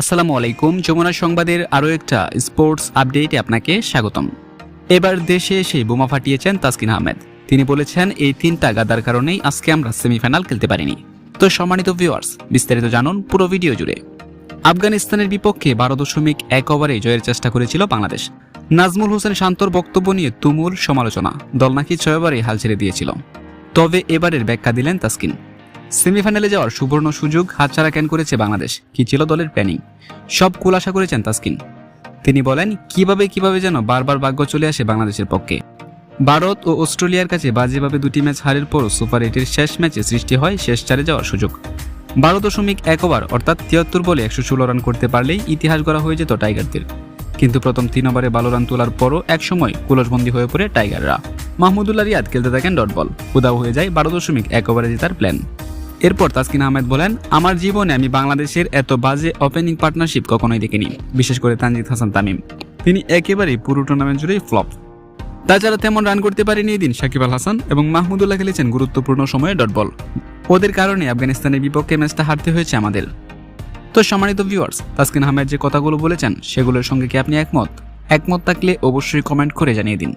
আসসালামু আলাইকুম। যমুনা সংবাদের আরও একটা স্পোর্টস আপডেটে আপনাকে স্বাগতম। এবার দেশে এসে বোমা ফাটিয়েছেন তাসকিন আহমেদ। তিনি বলেছেন, এই তিনটা গাদার কারণেই আজকে আমরা সেমিফাইনাল খেলতে পারিনি। তো সম্মানিত ভিউয়ার্স বিস্তারিত জানুন পুরো ভিডিও জুড়ে। আফগানিস্তানের বিপক্ষে বারো দশমিক এক ওভারে জয়ের চেষ্টা করেছিল বাংলাদেশ। নাজমুল হোসেন শান্তর বক্তব্য নিয়ে তুমুল সমালোচনা। দল নাকি ছয় ওভারে হাল ছেড়ে দিয়েছিল। তবে এবারের ব্যাখ্যা দিলেন তাসকিন। সেমিফাইনালে যাওয়ার সুবর্ণ সুযোগ হাতছাড়া ক্যান করেছে বাংলাদেশ? কি ছিল দলের প্ল্যানিং? সব খুলাসা করেছেন তাসকিন। তিনি বলেন, কীভাবে কীভাবে যেন বারবার ভাগ্য চলে আসে বাংলাদেশের পক্ষে। ভারত ও অস্ট্রেলিয়ার কাছে বাজেভাবে দুটি ম্যাচ হারের পর সুপার এইটের শেষ ম্যাচে সৃষ্টি হয় শেষ চারে যাওয়ার সুযোগ। বারো দশমিক এক ওভার, অর্থাৎ তিয়াত্তর বলে একশো ষোলো রান করতে পারলেই ইতিহাস গড়া হয়ে যেত টাইগারদের। কিন্তু প্রথম তিন ওভারে বালো রান তোলার পরও একসময় কুলসবন্দী হয়ে পড়ে টাইগাররা। মাহমুদুল্লাহ রিয়াদ খেলতে থাকেন ডট বল উদাও হয়ে যায় বারো দশমিক এক ওভারে জেতার প্ল্যান। এরপর তাসকিন আহমেদ বলেন, আমার জীবনে আমি বাংলাদেশের এত বাজে ওপেনিং পার্টনারশিপ কখনোই দেখিনি। বিশেষ করে তানজিদ হাসান তামিম। তিনি একেবারেই পুরো টুর্নামেন্ট জুড়েই ফ্লপ তাছাড়া তেমন রান করতে পারেনি এদিন সাকিব আল হাসান এবং মাহমুদুল্লাহ খেলেছেন গুরুত্বপূর্ণ সময়ে ডট বল ওদের কারণে আফগানিস্তানের বিপক্ষে ম্যাচটা হারতে হয়েছে আমাদের। তো সম্মানিত ভিউয়ার্স তাসকিন আহমেদ যে কথাগুলো বলেছেন, সেগুলোর সঙ্গে কি আপনি একমত? একমত থাকলে অবশ্যই কমেন্ট করে জানিয়ে দিন।